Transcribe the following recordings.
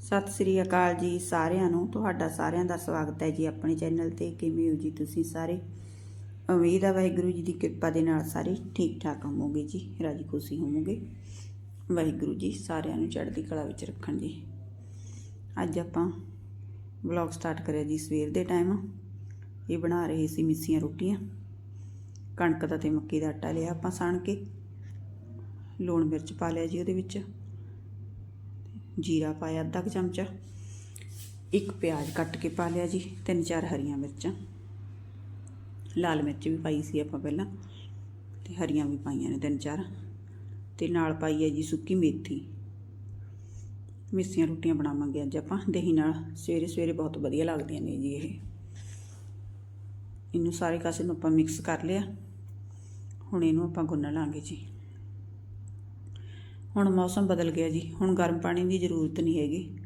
ਸਤਿ ਸ੍ਰੀ ਅਕਾਲ ਜੀ ਸਾਰਿਆਂ ਨੂੰ। ਤੁਹਾਡਾ ਸਾਰਿਆਂ ਦਾ ਸਵਾਗਤ ਹੈ ਜੀ ਆਪਣੇ ਚੈਨਲ ਤੇ। ਕਿਵੇਂ ਹੋ ਜੀ ਤੁਸੀਂ ਸਾਰੇ? ਉਮੀਦ ਹੈ ਵਾਹਿਗੁਰੂ ਜੀ ਦੀ ਕਿਰਪਾ ਦੇ ਨਾਲ ਸਾਰੇ ਠੀਕ ਠਾਕ ਹੋਵੋਗੇ ਜੀ, ਰਾਜੀ ਖੁਸ਼ੀ ਹੋਵੋਗੇ। ਵਾਹਿਗੁਰੂ ਜੀ ਸਾਰਿਆਂ ਨੂੰ ਚੜ੍ਹਦੀ ਕਲਾ ਵਿੱਚ ਰੱਖਣ ਜੀ। ਅੱਜ ਆਪਾਂ ਵਲੌਗ ਸਟਾਰਟ ਕਰਿਆ ਜੀ ਸਵੇਰ ਦੇ ਟਾਈਮ ਇਹ ਬਣਾ ਰਹੇ ਸੀ ਮਿੱਸੀਆਂ ਰੋਟੀਆਂ। ਕਣਕ ਦਾ ਤੇ ਮੱਕੀ ਦਾ ਆਟਾ ਲਿਆ ਆਪਾਂ ਸਾਣ ਕੇ। ਲੂਣ ਮਿਰਚ ਪਾ ਲਿਆ ਜੀ ਉਹਦੇ ਵਿੱਚ। ਜੀਰਾ ਪਾਇਆ, ਅੱਧਾ ਕੁ ਚਮਚਾ। ਇੱਕ ਪਿਆਜ਼ ਕੱਟ ਕੇ ਪਾ ਲਿਆ ਜੀ, ਤਿੰਨ ਚਾਰ ਹਰੀਆਂ ਮਿਰਚਾਂ। ਲਾਲ ਮਿਰਚ ਵੀ ਪਾਈ ਸੀ ਆਪਾਂ ਪਹਿਲਾਂ, ਤੇ ਹਰੀਆਂ ਵੀ ਪਾਈਆਂ ਨੇ ਤਿੰਨ ਚਾਰ। ਤੇ ਨਾਲ ਪਾਈ ਹੈ ਜੀ ਸੁੱਕੀ ਮੇਥੀ। ਮਿੱਸੀਆਂ ਰੋਟੀਆਂ ਬਣਾਵਾਂਗੇ ਅੱਜ ਆਪਾਂ, ਦਹੀਂ ਨਾਲ। ਸਵੇਰੇ ਸਵੇਰੇ ਬਹੁਤ ਵਧੀਆ ਲੱਗਦੀਆਂ ਨੇ ਜੀ ਇਹ। ਇਹਨੂੰ ਸਾਰੇ ਕਾਸੇ ਨੂੰ ਆਪਾਂ ਮਿਕਸ ਕਰ ਲਿਆ। ਹੁਣ ਇਹਨੂੰ ਆਪਾਂ ਗੁੰਨ ਲਾਂਗੇ ਜੀ। ਹੁਣ ਮੌਸਮ ਬਦਲ ਗਿਆ ਜੀ। ਹੁਣ ਗਰਮ ਪਾਣੀ ਦੀ ਜ਼ਰੂਰਤ ਨਹੀਂ ਹੈਗੀ।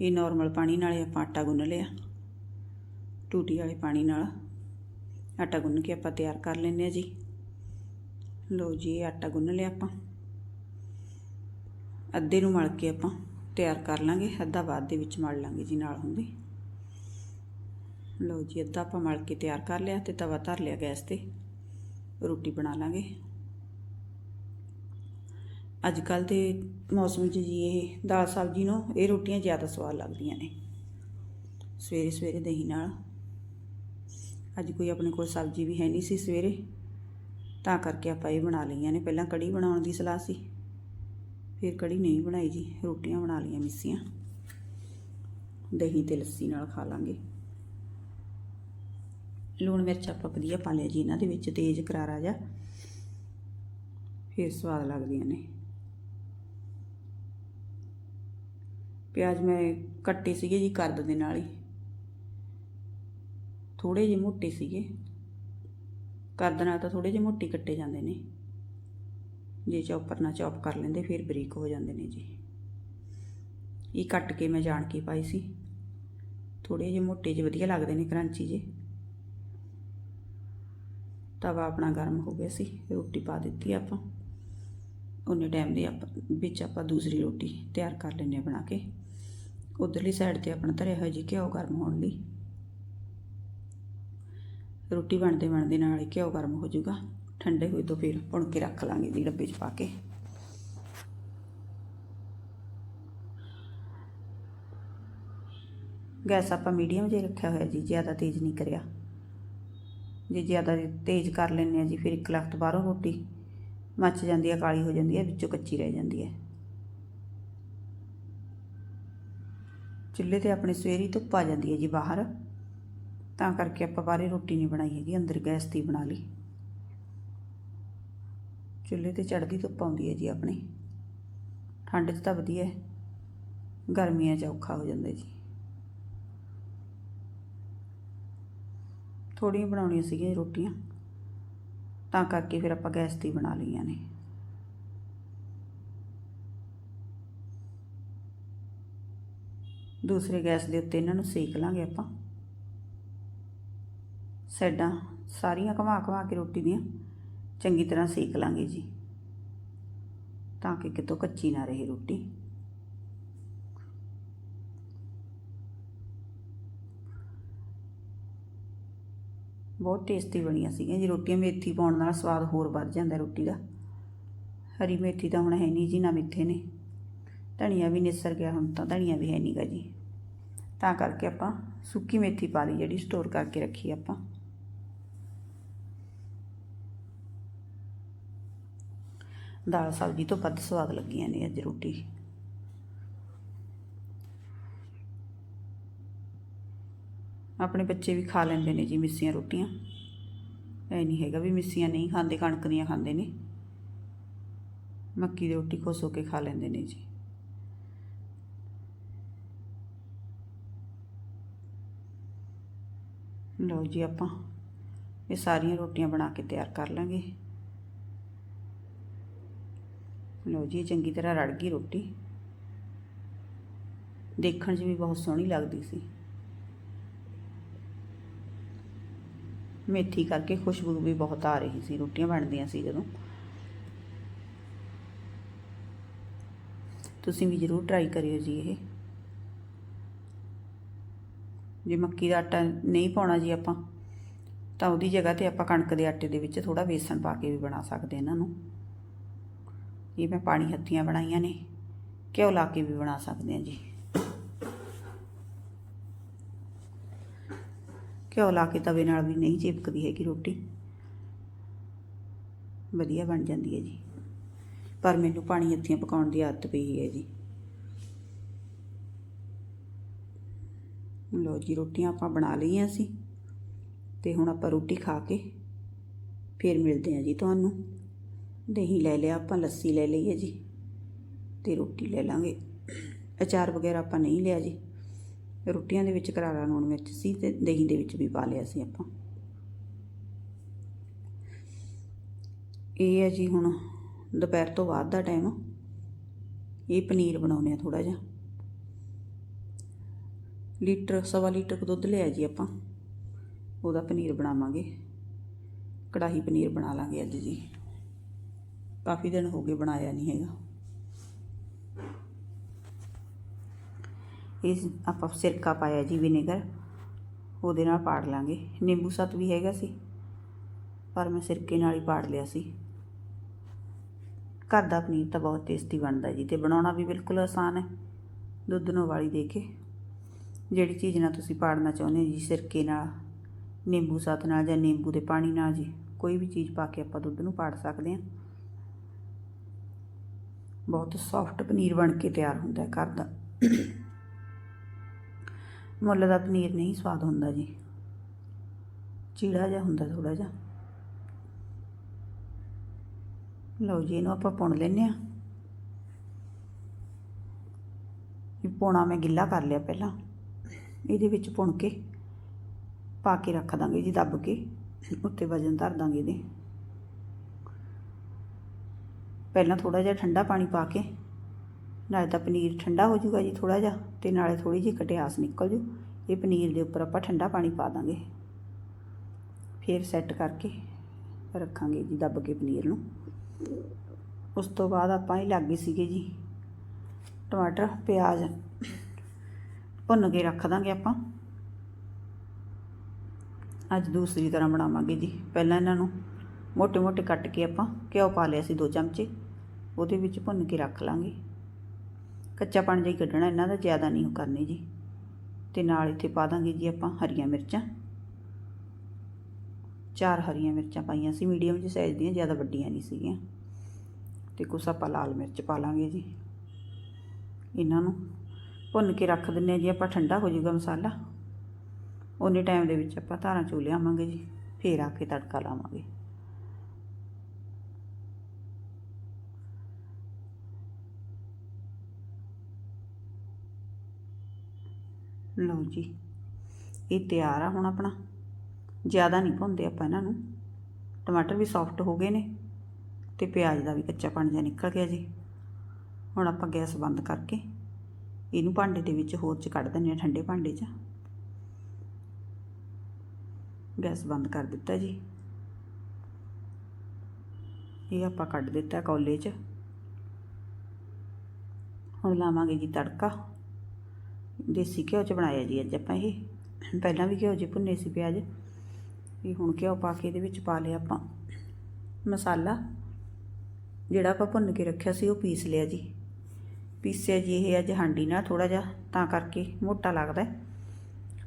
ਇਹ ਨਾਰਮਲ ਪਾਣੀ ਨਾਲ ਆਪਾਂ ਆਟਾ ਗੁੰਨ ਲਿਆ। ਟੂਟੀ ਵਾਲੇ ਪਾਣੀ ਨਾਲ ਆਟਾ ਗੁੰਨ ਕੇ ਆਪਾਂ ਤਿਆਰ ਕਰ ਲੈਂਦੇ ਆ ਜੀ। ਲਓ ਜੀ, ਇਹ ਆਟਾ ਗੁੰਨ ਲਿਆ ਆਪਾਂ। ਅੱਧੇ ਨੂੰ ਮਲ ਕੇ ਆਪਾਂ ਤਿਆਰ ਕਰ ਲਾਂਗੇ। ਅੱਧਾ ਬਾਅਦ ਦੇ ਵਿੱਚ ਮਲ ਲਾਂਗੇ ਜੀ ਨਾਲ ਹੁੰਦੀ। ਲਓ ਜੀ, ਅੱਧਾ ਆਪਾਂ ਮਲ ਕੇ ਤਿਆਰ ਕਰ ਲਿਆ ਤੇ ਤਵਾ ਧਰ ਲਿਆ ਗੈਸ ਤੇ। ਰੋਟੀ ਬਣਾ ਲਾਂਗੇ। ਅੱਜ ਕੱਲ ਦੇ ਮੌਸਮ 'ਚ ਜੀ ਇਹ ਦਾਲ ਸਬਜ਼ੀ ਨੂੰ ਇਹ ਰੋਟੀਆਂ ਜ਼ਿਆਦਾ ਸਵਾਦ ਲੱਗਦੀਆਂ ਨੇ। ਸਵੇਰੇ ਸਵੇਰੇ ਦਹੀਂ ਨਾਲ। ਅੱਜ ਕੋਈ ਆਪਣੇ ਕੋਲ ਸਬਜ਼ੀ ਵੀ ਹੈ ਨਹੀਂ ਸੀ ਸਵੇਰੇ। ਤਾਂ ਕਰਕੇ ਆਪਾਂ ਇਹ ਬਣਾ ਲਈਆਂ ਨੇ। ਪਹਿਲਾਂ ਕੜੀ ਬਣਾਉਣ ਦੀ ਸਲਾਹ ਸੀ। ਫਿਰ ਕੜੀ ਨਹੀਂ ਬਣਾਈ ਜੀ। ਰੋਟੀਆਂ ਬਣਾ ਲਈਆਂ ਮਿੱਸੀਆਂ। ਦਹੀਂ ਤੇ ਲੱਸੀ ਨਾਲ ਖਾ ਲਾਂਗੇ। ਲੂਣ ਮਿਰਚ ਆਪਾਂ ਵਧੀਆ ਪਾ ਲਿਆ ਜੀ। ਇਹਨਾਂ ਦੇ ਵਿੱਚ ਤੇਜ਼ ਕਰਾਰਾ ਜਾ ਫਿਰ ਸਵਾਦ ਲੱਗਦੀਆਂ ਨੇ। ਪਿਆਜ਼ ਮੈਂ ਕੱਟੇ ਸੀਗੇ ਜੀ ਕਰਦ ਦੇ ਨਾਲ ਹੀ। ਥੋੜੇ ਜਿਹੇ ਮੋਟੇ ਸੀਗੇ। ਕਰਦ ਨਾਲ ਤਾਂ ਥੋੜੇ ਜਿਹੇ ਮੋਟੇ ਕੱਟੇ ਜਾਂਦੇ ਨੇ। ਜੇ ਚੌਪਰ ਨਾਲ ਚੌਪ ਕਰ ਲੈਂਦੇ, ਫਿਰ ਬਰੀਕ ਹੋ ਜਾਂਦੇ ਨੇ ਜੀ। ਇਹ ਕੱਟ ਕੇ ਮੈਂ ਜਾਣ ਕੇ ਪਾਈ ਸੀ। ਥੋੜੇ ਜਿਹੇ ਮੋਟੇ ਜਿਹੇ ਵਧੀਆ ਲੱਗਦੇ ਨੇ ਕਰੰਚੀ ਜੇ ਤਵਾ ਆਪਣਾ ਗਰਮ ਹੋ ਗਿਆ ਸੀ, ਰੋਟੀ ਪਾ ਦਿੱਤੀ ਆਪਾਂ। ਉਹਨੇ ਟਾਈਮ ਦੇ ਆਪਾਂ, ਵਿੱਚ ਆਪਾਂ ਦੂਸਰੀ ਰੋਟੀ ਤਿਆਰ ਕਰ ਲੈਂਦੇ ਹਾਂ ਬਣਾ ਕੇ। ਉਧਰਲੀ ਸਾਈਡ ਤੇ ਆਪਣਾ ਧਰਿਆ ਹੋਇਆ ਜੀ ਘਿਓ ਗਰਮ ਹੋਣ ਲਈ। ਰੋਟੀ ਬਣਦੇ ਬਣਦੇ ਨਾਲ ਹੀ ਘਿਓ ਗਰਮ ਹੋ ਜਾਊਗਾ। ਠੰਡੇ ਹੋਏ ਤੋਂ ਫਿਰ ਭੁਣ ਕੇ ਰੱਖ ਲਾਂਗੇ ਜੀ ਡੱਬੇ 'ਚ ਪਾ ਕੇ। ਗੈਸ ਆਪਾਂ ਮੀਡੀਅਮ ਜੇ ਰੱਖਿਆ ਹੋਇਆ ਜੀ, ਜ਼ਿਆਦਾ ਤੇਜ਼ ਨਹੀਂ ਕਰਿਆ। ਜੇ ਜ਼ਿਆਦਾ ਤੇਜ਼ ਕਰ ਲੈਂਦੇ ਆ ਜੀ, ਫਿਰ ਇੱਕ ਲੱਖ ਤੋਂ ਬਾਹਰੋਂ ਰੋਟੀ ਮੱਚ ਜਾਂਦੀ ਹੈ, ਕਾਲੀ ਹੋ ਜਾਂਦੀ ਹੈ, ਵਿੱਚੋਂ ਕੱਚੀ ਰਹਿ ਜਾਂਦੀ ਹੈ। ਚੁੱਲ੍ਹੇ ਤੇ ਆਪਣੇ ਸਵੇਰੀ ਧੁੱਪ ਆ ਜਾਂਦੀ ਹੈ ਜੀ ਬਾਹਰ। ਤਾਂ ਕਰਕੇ ਆਪਾਂ ਬਾਹਰੇ ਰੋਟੀ ਨਹੀਂ ਬਣਾਈ ਹੈਗੀ, ਅੰਦਰ ਗੈਸ ਤੇ ਬਣਾ ਲਈ। ਚੁੱਲ੍ਹੇ ਤੇ ਚੜ੍ਹਦੀ ਧੁੱਪ ਆਉਂਦੀ ਹੈ ਜੀ ਆਪਣੀ। ਠੰਡ 'ਚ ਤਾਂ ਵਧੀਆ ਹੈ। ਗਰਮੀਆਂ 'ਚ ਔਖਾ ਹੋ ਜਾਂਦਾ ਜੀ। ਥੋੜ੍ਹੀਆਂ ਬਣਾਉਣੀਆਂ ਸੀਗੀਆਂ ਰੋਟੀਆਂ। ਤਾਂ ਕਰਕੇ ਫਿਰ ਆਪਾਂ ਗੈਸ ਤੇ ਬਣਾ ਲਈਆਂ ਨੇ। ਦੂਸਰੇ ਗੈਸ ਦੇ ਉੱਤੇ ਇਹਨਾਂ ਨੂੰ ਸੇਕ ਲਾਂਗੇ ਆਪਾਂ। ਸਾਈਡਾਂ ਸਾਰੀਆਂ ਘੁਮਾ ਘੁਮਾ ਕੇ ਰੋਟੀ ਦੀਆਂ ਚੰਗੀ ਤਰ੍ਹਾਂ ਸੇਕ ਲਾਂਗੇ ਜੀ, ਤਾਂ ਕਿ ਕਿਤੋਂ ਕੱਚੀ ਨਾ ਰਹੇ ਰੋਟੀ। ਬਹੁਤ ਟੇਸਟੀ ਬਣੀਆਂ ਸੀਗੀਆਂ ਜੀ ਰੋਟੀਆਂ, ਮੇਥੀ ਪਾਉਣ ਨਾਲ ਸਵਾਦ ਹੋਰ ਵੱਧ ਜਾਂਦਾ ਰੋਟੀ ਦਾ। ਹਰੀ ਮੇਥੀ ਤਾਂ ਹੁਣ ਹੈ ਨਹੀਂ ਜੀ, ਨਾ ਮਿੱਥੇ ਨੇ। ਧਨੀਆ ਵੀ ਨਿਸਰ ਗਿਆ ਹੁਣ ਤਾਂ, ਧਨੀਆ ਵੀ ਹੈ ਨਹੀਂਗਾ ਜੀ। ਤਾਂ ਕਰਕੇ ਆਪਾਂ ਸੁੱਕੀ ਮੇਥੀ ਪਾ ਲਈ ਜਿਹੜੀ ਸਟੋਰ ਕਰਕੇ ਰੱਖੀ ਆਪਾਂ। ਦਾਲ ਸਬਜ਼ੀ ਤੋਂ ਵੱਧ ਸਵਾਦ ਲੱਗੀਆਂ ਨੇ ਅੱਜ ਰੋਟੀ। ਆਪਣੇ ਬੱਚੇ ਵੀ ਖਾ ਲੈਂਦੇ ਨੇ ਜੀ ਮਿੱਸੀਆਂ ਰੋਟੀਆਂ। ਐ ਨਹੀਂ ਹੈਗਾ ਵੀ ਮਿੱਸੀਆਂ ਨਹੀਂ ਖਾਂਦੇ, ਕਣਕ ਦੀਆਂ ਖਾਂਦੇ ਨੇ। ਮੱਕੀ ਦੀ ਰੋਟੀ ਖੁਸ਼ ਹੋ ਕੇ ਖਾ ਲੈਂਦੇ ਨੇ ਜੀ। ਲਓ ਜੀ ਆਪਾਂ ਇਹ ਸਾਰੀਆਂ ਰੋਟੀਆਂ ਬਣਾ ਕੇ ਤਿਆਰ ਕਰ ਲਾਂਗੇ। ਲਓ ਜੀ, ਇਹ ਚੰਗੀ ਤਰ੍ਹਾਂ ਰੜ ਗਈ ਰੋਟੀ। ਦੇਖਣ 'ਚ ਵੀ ਬਹੁਤ ਸੋਹਣੀ ਲੱਗਦੀ ਸੀ। ਮੇਥੀ ਕਰਕੇ ਖੁਸ਼ਬੂ ਵੀ ਬਹੁਤ ਆ ਰਹੀ ਸੀ, ਰੋਟੀਆਂ ਬਣਦੀਆਂ ਸੀ ਜਦੋਂ। ਤੁਸੀਂ ਵੀ ਜ਼ਰੂਰ ਟਰਾਈ ਕਰਿਓ ਜੀ ਇਹ। ਜੇ ਮੱਕੀ ਦਾ ਆਟਾ ਨਹੀਂ ਪਾਉਣਾ ਜੀ ਆਪਾਂ, ਤਾਂ ਉਹਦੀ ਜਗ੍ਹਾ ਤੇ ਆਪਾਂ ਕਣਕ ਦੇ ਆਟੇ ਦੇ ਵਿੱਚ ਥੋੜਾ ਬੇਸਣ ਪਾ ਕੇ ਵੀ ਬਣਾ ਸਕਦੇ ਇਹਨਾਂ ਨੂੰ। ਇਹ ਮੈਂ ਪਾਣੀ ਹੱਥੀਆਂ ਬਣਾਈਆਂ ਨੇ, ਘਿਓ ਲਾ ਕੇ ਵੀ ਬਣਾ ਸਕਦੇ ਹਾਂ ਜੀ। ਘਿਓ ਲਾ ਕੇ ਤਵੇ ਨਾਲ ਵੀ ਨਹੀਂ ਚਿਪਕਦੀ ਹੈਗੀ ਰੋਟੀ। ਵਧੀਆ ਬਣ ਜਾਂਦੀ ਹੈ ਜੀ। ਪਰ ਮੈਨੂੰ ਪਾਣੀ ਹੱਥੀਆਂ ਪਕਾਉਣ ਦੀ ਆਦਤ ਪਈ ਹੈ ਜੀ। ਲੋ ਜੀ, ਰੋਟੀਆਂ ਆਪਾਂ ਬਣਾ ਲਈਆਂ ਸੀ ਤੇ ਹੁਣ ਆਪਾਂ ਰੋਟੀ ਖਾ ਕੇ ਫਿਰ ਮਿਲਦੇ ਹਾਂ ਜੀ ਤੁਹਾਨੂੰ। ਦਹੀਂ ਲੈ ਲਿਆ ਆਪਾਂ, ਲੱਸੀ ਲੈ ਲਈ ਹੈ ਜੀ ਤੇ ਰੋਟੀ ਲੈ ਲਾਂਗੇ। ਅਚਾਰ ਵਗੈਰਾ ਆਪਾਂ ਨਹੀਂ ਲਿਆ ਜੀ। ਰੋਟੀਆਂ ਦੇ ਵਿੱਚ ਕਰਾਰਾ ਲੂਣ ਮਿਰਚ ਸੀ ਤੇ ਦਹੀਂ ਦੇ ਵਿੱਚ ਵੀ ਪਾ ਲਿਆ ਸੀ ਆਪਾਂ। ਇਹ ਹੈ ਜੀ ਹੁਣ ਦੁਪਹਿਰ ਤੋਂ ਬਾਅਦ ਦਾ ਟਾਈਮ ਇਹ ਪਨੀਰ ਬਣਾਉਨੇ ਆ ਥੋੜਾ ਜਿਹਾ। ਲੀਟਰ, ਸਵਾ ਲੀਟਰ ਦੁੱਧ ਲਿਆ ਜੀ ਆਪਾਂ। ਉਹਦਾ ਪਨੀਰ ਬਣਾਵਾਂਗੇ। ਕੜਾਹੀ ਪਨੀਰ ਬਣਾ ਲਾਂਗੇ ਅੱਜ ਜੀ। ਕਾਫੀ ਦਿਨ ਹੋ ਗਏ ਬਣਾਇਆ ਨਹੀਂ ਹੈਗਾ। ਇਸ ਆਪਾਂ ਸਿਰਕਾ ਪਾਇਆ ਜੀ ਵਿਨੇਗਰ। ਉਹਦੇ ਨਾਲ ਪਾੜ ਲਾਂਗੇ। ਨਿੰਬੂ ਸੱਤ ਵੀ ਹੈਗਾ ਸੀ, ਪਰ ਮੈਂ ਸਿਰਕੇ ਨਾਲ ਹੀ ਪਾੜ ਲਿਆ ਸੀ। ਘਰ ਦਾ ਪਨੀਰ ਤਾਂ ਬਹੁਤ ਟੇਸਟੀ ਬਣਦਾ ਜੀ ਤੇ ਬਣਾਉਣਾ ਵੀ ਬਿਲਕੁਲ ਆਸਾਨ ਹੈ। ਦੁੱਧ ਨੂੰ ਵਾਲੀ ਦੇ ਕੇ। ਜਿਹੜੀ ਚੀਜ਼ ਨਾਲ ਤੁਸੀਂ ਪਾੜਨਾ ਚਾਹੁੰਦੇ ਹੋ ਜੀ, ਸਿਰਕੇ ਨਾਲ, ਨਿੰਬੂ ਸੱਤ ਨਾਲ ਜਾਂ ਨਿੰਬੂ ਦੇ ਪਾਣੀ ਨਾਲ ਜੀ, ਕੋਈ ਵੀ ਚੀਜ਼ ਪਾ ਕੇ ਆਪਾਂ ਦੁੱਧ ਨੂੰ ਪਾੜ ਸਕਦੇ ਹਾਂ। ਬਹੁਤ ਸੌਫਟ ਪਨੀਰ ਬਣ ਕੇ ਤਿਆਰ ਹੁੰਦਾ ਹੈ ਘਰ ਦਾ। ਮੁੱਲ ਦਾ ਪਨੀਰ ਨਹੀਂ ਸਵਾਦ ਹੁੰਦਾ ਜੀ। ਚੀੜਾ ਜਿਹਾ ਹੁੰਦਾ ਥੋੜਾ ਜਿਹਾ। ਲਓ ਜੀ, ਇਹਨੂੰ ਆਪਾਂ ਪੁਣ ਲੈਨੇ ਆ ਇਹ ਪੋਣਾ ਮੈਂ ਗਿੱਲਾ ਕਰ ਲਿਆ ਪਹਿਲਾਂ। ਇਹਦੇ ਵਿੱਚ ਪੁਣ ਕੇ ਪਾ ਕੇ ਰੱਖ ਦਾਂਗੇ ਜੀ, ਦੱਬ ਕੇ, ਉੱਤੇ ਵਜਨ ਧਰ ਦਾਂਗੇ ਇਹਦੇ। ਪਹਿਲਾਂ ਥੋੜਾ ਜਿਹਾ ਠੰਡਾ ਪਾਣੀ ਪਾ ਕੇ, ਨਾਲੇ ਤਾਂ ਪਨੀਰ ਠੰਡਾ ਹੋ ਜਾਊਗਾ ਜੀ ਥੋੜਾ ਜਿਹਾ, ਤੇ ਨਾਲੇ ਥੋੜੀ ਜਿਹੀ ਕਟਿਆਸ ਨਿਕਲ ਜੂ। ਇਹ ਪਨੀਰ ਦੇ ਉੱਪਰ ਆਪਾਂ ਠੰਡਾ ਪਾਣੀ ਪਾ ਦਾਂਗੇ। ਫਿਰ ਸੈੱਟ ਕਰਕੇ ਰੱਖਾਂਗੇ ਜੀ ਦੱਬ ਕੇ ਪਨੀਰ ਨੂੰ। ਉਸ ਤੋਂ ਬਾਅਦ ਆਪਾਂ ਇਹ ਲੱਗੇ ਸੀਗੇ ਜੀ, ਟਮਾਟਰ, ਪਿਆਜ਼ ਭੁੰਨ ਕੇ ਰੱਖ ਦਾਂਗੇ ਆਪਾਂ। ਅੱਜ ਦੂਸਰੀ ਤਰ੍ਹਾਂ ਬਣਾਵਾਂਗੇ ਜੀ। ਪਹਿਲਾਂ ਇਹਨਾਂ ਨੂੰ ਮੋਟੇ ਮੋਟੇ ਕੱਟ ਕੇ ਆਪਾਂ ਘਿਓ ਪਾ ਲਿਆ ਸੀ ਦੋ ਚਮਚੇ। ਉਹਦੇ ਵਿੱਚ ਭੁੰਨ ਕੇ ਰੱਖ ਲਾਂਗੇ। ਕੱਚਾ ਪਾਣੀ ਜਿਹਾ ਕੱਢਣਾ, ਇਹਨਾਂ ਦਾ ਜ਼ਿਆਦਾ ਨਹੀਂ ਉਹ ਕਰਨੀ ਜੀ। ਤੇ ਨਾਲ ਇੱਥੇ ਪਾ ਦਾਂਗੇ ਜੀ ਆਪਾਂ ਹਰੀਆਂ ਮਿਰਚਾਂ। ਚਾਰ ਹਰੀਆਂ ਮਿਰਚਾਂ ਪਾਈਆਂ ਸੀ। ਮੀਡੀਅਮ ਜਿਹੇ ਸਾਈਜ਼ ਦੀਆਂ, ਜ਼ਿਆਦਾ ਵੱਡੀਆਂ ਨਹੀਂ ਸੀਗੀਆਂ। ਤੇ ਕੁਛ ਆਪਾਂ ਲਾਲ ਮਿਰਚ ਪਾ ਲਾਂਗੇ ਜੀ। ਇਹਨਾਂ ਨੂੰ ਭੁੰਨ ਕੇ ਰੱਖ ਦਿੰਨੇ ਆ ਜੀ, ਆਪਾਂ ਠੰਡਾ ਹੋ ਜਾਊਗਾ ਮਸਾਲਾ। ਉਨੇ ਟਾਈਮ ਦੇ ਵਿੱਚ ਆਪਾਂ ਧਾਰਾਂ ਚੋ ਲਿਆਵਾਂਗੇ ਜੀ, ਫੇਰ ਆ ਕੇ ਤੜਕਾ ਲਾਵਾਂਗੇ। ਲਓ ਜੀ, ਇਹ ਤਿਆਰ ਆ ਹੁਣ ਆਪਣਾ। ਜ਼ਿਆਦਾ ਨਹੀਂ ਭੁੰਦੇ ਆਪਾਂ ਇਹਨਾਂ ਨੂੰ। ਟਮਾਟਰ ਵੀ ਸੌਫਟ ਹੋ ਗਏ ਨੇ ਤੇ ਪਿਆਜ਼ ਦਾ ਵੀ ਕੱਚਾ ਪਾਣੀ ਜਿਹਾ ਨਿਕਲ ਗਿਆ ਜੀ। ਹੁਣ ਆਪਾਂ ਗੈਸ ਬੰਦ ਕਰਕੇ ਇਹਨੂੰ ਭਾਂਡੇ ਦੇ ਵਿੱਚ ਹੋਰ ਚ ਕੱਢ ਦਿੰਦੇ ਆ ਠੰਡੇ ਭਾਂਡੇ 'ਚ। ਗੈਸ ਬੰਦ ਕਰ ਦਿੱਤਾ ਜੀ। ਇਹ ਆਪਾਂ ਕੱਢ ਦਿੱਤਾ ਕੌਲੇ 'ਚ। ਹੁਣ ਲਾਵਾਂਗੇ ਜੀ ਤੜਕਾ। ਦੇਸੀ ਘਿਓ 'ਚ ਬਣਾਇਆ ਜੀ ਅੱਜ ਆਪਾਂ ਇਹ। ਪਹਿਲਾਂ ਵੀ ਘਿਓ 'ਚ ਭੁੰਨੇ ਸੀ ਪਿਆਜ਼। ਇਹ ਹੁਣ ਘਿਓ ਪਾ ਕੇ ਇਹਦੇ ਵਿੱਚ ਪਾ ਲਿਆ ਆਪਾਂ। ਮਸਾਲਾ ਜਿਹੜਾ ਆਪਾਂ ਭੁੰਨ ਕੇ ਰੱਖਿਆ ਸੀ ਉਹ ਪੀਸ ਲਿਆ ਜੀ। ਪੀਸਿਆ ਜੀ ਇਹ ਅੱਜ ਹਾਂਡੀ ਨਾਲ ਥੋੜਾ ਜਿਹਾ, ਤਾਂ ਕਰਕੇ ਮੋਟਾ ਲੱਗਦਾ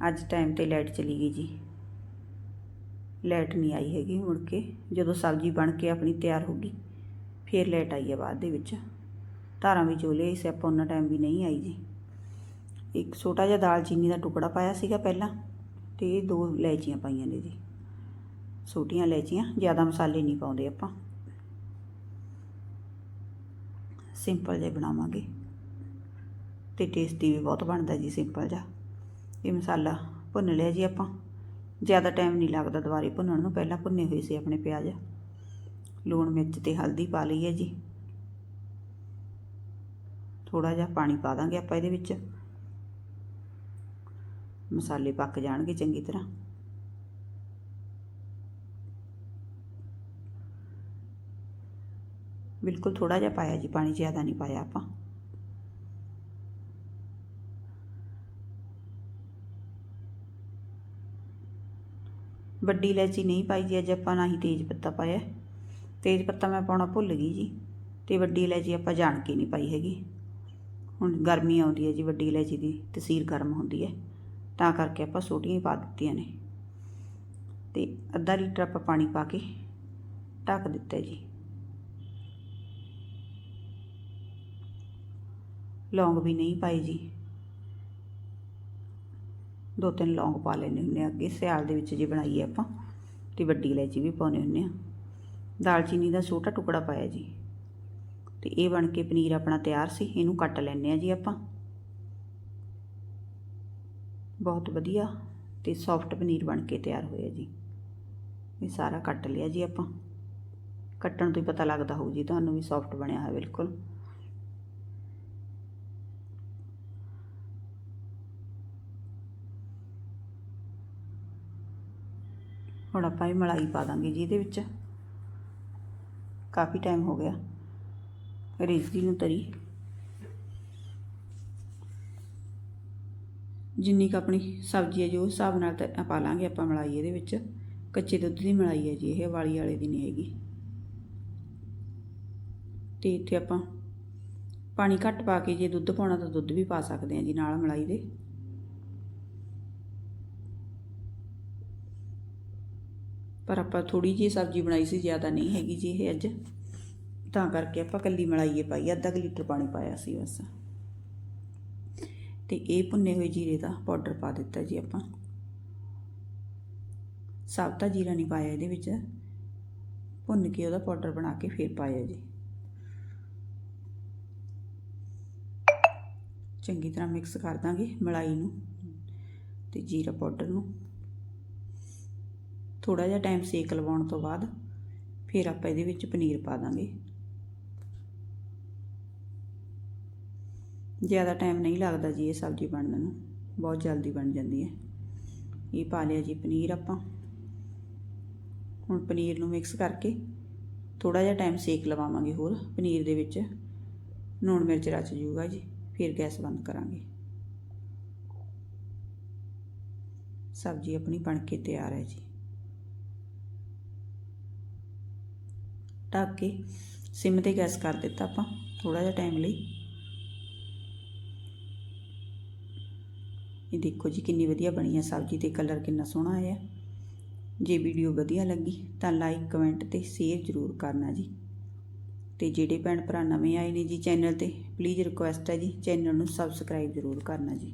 ਅੱਜ ਟਾਈਮ ਤੇ ਲਾਈਟ ਚਲੀ ਗਈ ਜੀ। ਲਾਈਟ ਨਹੀਂ ਆਈ ਹੈਗੀ ਮੁੜ ਕੇ। ਜਦੋਂ ਸਬਜ਼ੀ ਬਣ ਕੇ ਆਪਣੀ ਤਿਆਰ ਹੋ ਗਈ, ਫਿਰ ਲਾਈਟ ਆਈ ਹੈ ਬਾਅਦ ਦੇ ਵਿੱਚ। ਧਾਰਾਂ ਵੀ ਚੋਲੇ ਇਸੇ ਆਪਾਂ ਉਹਨਾਂ ਟਾਈਮ ਵੀ ਨਹੀਂ ਆਈ ਜੀ। ਇੱਕ ਛੋਟਾ ਜਿਹਾ ਦਾਲਚੀਨੀ ਦਾ ਟੁਕੜਾ ਪਾਇਆ ਸੀਗਾ ਪਹਿਲਾਂ, ਤੇ ਇਹ ਦੋ ਇਲਾਇਚੀਆਂ ਪਾਈਆਂ ਨੇ ਜੀ। ਛੋਟੀਆਂ ਇਲਾਇਚੀਆਂ, ਜ਼ਿਆਦਾ ਮਸਾਲੇ ਨਹੀਂ ਪਾਉਂਦੇ ਆਪਾਂ। ਸਿੰਪਲ ਜਿਹਾ ਬਣਾਵਾਂਗੇ। ਤੇ ਟੇਸਟੀ ਵੀ ਬਹੁਤ ਬਣਦਾ ਜੀ ਸਿੰਪਲ ਜਿਹਾ। ਇਹ ਮਸਾਲਾ ਭੁੰਨ ਲਿਆ ਜੀ ਆਪਾਂ। ਜ਼ਿਆਦਾ ਟਾਈਮ ਨਹੀਂ ਲੱਗਦਾ ਦੁਬਾਰੇ ਭੁੰਨਣ ਨੂੰ, ਪਹਿਲਾਂ ਭੁੰਨੇ ਹੋਏ ਸੀ ਆਪਣੇ ਪਿਆਜ਼। ਲੂਣ ਮਿਰਚ ਤੇ ਹਲਦੀ ਪਾ ਲਈ ਹੈ ਜੀ। ਥੋੜਾ ਜਿਹਾ ਪਾਣੀ ਪਾ ਦਾਂਗੇ ਆਪਾਂ ਇਹਦੇ ਵਿੱਚ। ਮਸਾਲੇ ਪੱਕ ਜਾਣਗੇ ਚੰਗੀ ਤਰ੍ਹਾਂ। ਬਿਲਕੁਲ ਥੋੜਾ ਜਿਹਾ ਪਾਇਆ ਜੀ, ਪਾਣੀ ਜ਼ਿਆਦਾ ਨਹੀਂ ਪਾਇਆ ਆਪਾਂ। ਵੱਡੀ ਇਲਾਇਚੀ ਨਹੀਂ ਪਾਈ ਜੀ, ਅੱਜ ਆਪਾਂ ਨਾ ਹੀ ਤੇਜ਼ ਪੱਤਾ ਪਾਇਆ। ਤੇਜ਼ ਪੱਤਾ ਮੈਂ ਪਾਉਣਾ ਭੁੱਲ ਗਈ ਜੀ, ਤੇ ਵੱਡੀ ਇਲਾਇਚੀ ਆਪਾਂ ਜਾਣ ਕੇ ਨਹੀਂ ਪਾਈ ਹੈਗੀ। ਹੁਣ ਗਰਮੀ ਆਉਂਦੀ ਹੈ ਜੀ, ਵੱਡੀ ਇਲਾਇਚੀ ਦੀ ਤਸੀਰ ਗਰਮ ਹੁੰਦੀ ਹੈ, ਤਾਂ ਕਰਕੇ ਆਪਾਂ ਛੋਟੀਆਂ ਹੀ ਪਾ ਦਿੱਤੀਆਂ ਨੇ। ਤੇ ਅੱਧਾ ਲੀਟਰ ਆਪਾਂ ਪਾਣੀ ਪਾ ਕੇ ਢੱਕ ਦਿੱਤਾ ਜੀ। ਲੌਂਗ ਵੀ ਨਹੀਂ ਪਾਈ ਜੀ। ਦੋ ਤਿੰਨ ਲੌਂਗ ਪਾ ਲੈਣੇ ਹੁੰਦੇ ਆ ਅੱਗੇ, ਸਿਆਲ ਦੇ ਵਿੱਚ ਜੇ ਬਣਾਈਏ ਆਪਾਂ, ਤੇ ਵੱਡੀ ਇਲਾਇਚੀ ਵੀ ਪਾਉਣੇ ਹੁੰਦੇ ਆ। ਦਾਲਚੀਨੀ ਦਾ ਛੋਟਾ ਟੁਕੜਾ ਪਾਇਆ ਜੀ। ਤੇ ਇਹ ਬਣ ਕੇ ਪਨੀਰ ਆਪਣਾ ਤਿਆਰ ਸੀ, ਇਹਨੂੰ ਕੱਟ ਲੈਣੇ ਆ ਜੀ ਆਪਾਂ। ਬਹੁਤ ਵਧੀਆ ਤੇ ਸੌਫਟ ਪਨੀਰ ਬਣ ਕੇ ਤਿਆਰ ਹੋਇਆ ਜੀ। ਇਹ ਸਾਰਾ ਕੱਟ ਲਿਆ ਜੀ ਆਪਾਂ। ਕੱਟਣ ਤੋਂ ਹੀ ਪਤਾ ਲੱਗਦਾ ਹੋਊ ਜੀ, ਤੁਹਾਨੂੰ ਵੀ ਸੌਫਟ ਬਣਿਆ ਹੋਇਆ ਬਿਲਕੁਲ। ਹੁਣ ਆਪਾਂ ਇਹ ਮਲਾਈ ਪਾ ਦਾਂਗੇ ਜੀ ਇਹਦੇ ਵਿੱਚ। ਕਾਫੀ ਟਾਈਮ ਹੋ ਗਿਆ। ਰਿਜਦੀ ਨੂੰ ਤਰੀ। ਜਿੰਨੀ ਕੁ ਆਪਣੀ ਸਬਜ਼ੀ ਹੈ ਜੋ ਉਸ ਹਿਸਾਬ ਨਾਲ ਤਾਂ ਪਾ ਲਾਂਗੇ ਆਪਾਂ ਮਲਾਈ ਇਹਦੇ ਵਿੱਚ। ਕੱਚੇ ਦੁੱਧ ਦੀ ਮਲਾਈ ਹੈ ਜੀ, ਇਹ ਵਾਲੀ ਵਾਲੇ ਦੀ ਨਹੀਂ ਹੈਗੀ। ਤੇ ਇੱਥੇ ਆਪਾਂ ਪਾਣੀ ਘੱਟ ਪਾ ਕੇ ਜੇ ਦੁੱਧ ਪਾਉਣਾ ਤਾਂ ਦੁੱਧ ਵੀ ਪਾ ਸਕਦੇ ਹਾਂ ਜੀ ਨਾਲ ਮਲਾਈ ਦੇ। ਪਰ ਆਪਾਂ ਥੋੜੀ ਜਿਹੀ ਸਬਜ਼ੀ ਬਣਾਈ ਸੀ, ਜ਼ਿਆਦਾ ਨਹੀਂ ਹੈਗੀ ਜੀ ਇਹ ਅੱਜ। ਤਾਂ ਕਰਕੇ ਆਪਾਂ ਕੱਲੀ ਮਲਾਈਏ ਪਾਈ, ਅੱਧਾ ਕੁ ਲੀਟਰ ਪਾਣੀ ਪਾਇਆ ਸੀ ਬਸ। ਤੇ ਇਹ ਭੁੰਨੇ ਹੋਏ ਜੀਰੇ ਦਾ ਪਾਊਡਰ ਪਾ ਦਿੱਤਾ ਜੀ ਆਪਾਂ। ਸਾਬਤਾ ਜੀਰਾ ਨਹੀਂ ਪਾਇਆ ਇਹਦੇ ਵਿੱਚ। ਭੁੰਨ ਕੇ ਉਹਦਾ ਪਾਊਡਰ ਬਣਾ ਕੇ ਫਿਰ ਪਾਇਆ ਜੀ। ਚੰਗੀ ਤਰ੍ਹਾਂ ਮਿਕਸ ਕਰ ਦਾਂਗੇ ਮਲਾਈ ਨੂੰ ਤੇ ਜੀਰਾ ਪਾਊਡਰ ਨੂੰ। ਥੋੜਾ ਜਿਹਾ ਟਾਈਮ ਸੇਕ ਲਵਾਉਣ ਤੋਂ ਬਾਅਦ ਫਿਰ ਆਪਾਂ ਇਹਦੇ ਵਿੱਚ ਪਨੀਰ ਪਾ ਦਾਂਗੇ। ਜ਼ਿਆਦਾ ਟਾਈਮ ਨਹੀਂ ਲੱਗਦਾ ਜੀ ਇਹ ਸਬਜ਼ੀ ਬਣਨ ਨੂੰ, ਬਹੁਤ ਜਲਦੀ ਬਣ ਜਾਂਦੀ ਹੈ। ਇਹ ਪਾ ਲਿਆ ਜੀ ਪਨੀਰ ਆਪਾਂ। ਹੁਣ ਪਨੀਰ ਨੂੰ ਮਿਕਸ ਕਰਕੇ ਥੋੜਾ ਜਿਹਾ ਟਾਈਮ ਸੇਕ ਲਵਾਵਾਂਗੇ ਹੋਰ ਪਨੀਰ ਦੇ ਵਿੱਚ। ਲੂਣ ਮਿਰਚ ਰਚ ਜੂਗਾ ਜੀ, ਫਿਰ ਗੈਸ ਬੰਦ ਕਰਾਂਗੇ। ਸਬਜ਼ੀ ਆਪਣੀ ਬਣ ਕੇ ਤਿਆਰ ਹੈ ਜੀ। ਢੱਕ ਕੇ ਸਿਮ ਤੇ ਗੈਸ ਕਰ ਦਿੱਤਾ ਆਪਾਂ ਥੋੜਾ ਜਿਹਾ ਟਾਈਮ ਲਈ। ਇਹ ਦੇਖੋ ਜੀ ਕਿੰਨੀ ਵਧੀਆ ਬਣੀ ਹੈ ਸਬਜ਼ੀ ਤੇ ਕਲਰ ਕਿੰਨਾ ਸੋਹਣਾ ਆਇਆ। ਜੇ ਵੀਡੀਓ ਵਧੀਆ ਲੱਗੀ ਤਾਂ ਲਾਈਕ ਕਮੈਂਟ ਤੇ ਸ਼ੇਅਰ ਜ਼ਰੂਰ ਕਰਨਾ ਜੀ। ਤੇ ਜਿਹੜੇ ਭੈਣ ਭਰਾ ਨਵੇਂ ਆਏ ਨੇ ਜੀ ਚੈਨਲ ਤੇ ਪਲੀਜ਼ ਰਿਕੁਐਸਟ ਹੈ ਜੀ ਚੈਨਲ ਨੂੰ ਸਬਸਕ੍ਰਾਈਬ ਜ਼ਰੂਰ ਕਰਨਾ ਜੀ।